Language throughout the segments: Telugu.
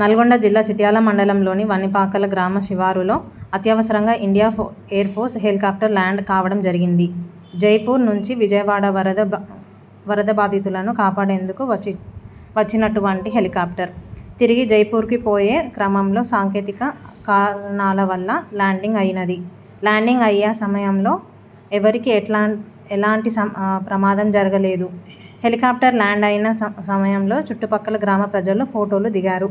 నల్గొండ జిల్లా చిట్యాల మండలంలోని వనిపాకల గ్రామ శివారులో అత్యవసరంగా ఇండియా ఫో ఎయిర్ ఫోర్స్ హెలికాప్టర్ ల్యాండ్ కావడం జరిగింది. జైపూర్ నుంచి విజయవాడ వరద వరద బాధితులను కాపాడేందుకు వచ్చి వచ్చినటువంటి హెలికాప్టర్. తిరిగి జైపూర్కి పోయే క్రమంలో సాంకేతిక కారణాల వల్ల ల్యాండింగ్ అయినది. ల్యాండింగ్ అయ్యే సమయంలో ఎవరికీ ఎట్లా ఎలాంటి ప్రమాదం జరగలేదు. హెలికాప్టర్ ల్యాండ్ అయిన స సమయంలో చుట్టుపక్కల గ్రామ ప్రజలు ఫోటోలు దిగారు.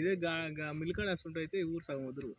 ఇదే మిల్కడ వస్తుంటే అయితే ఊరు సగం వదురు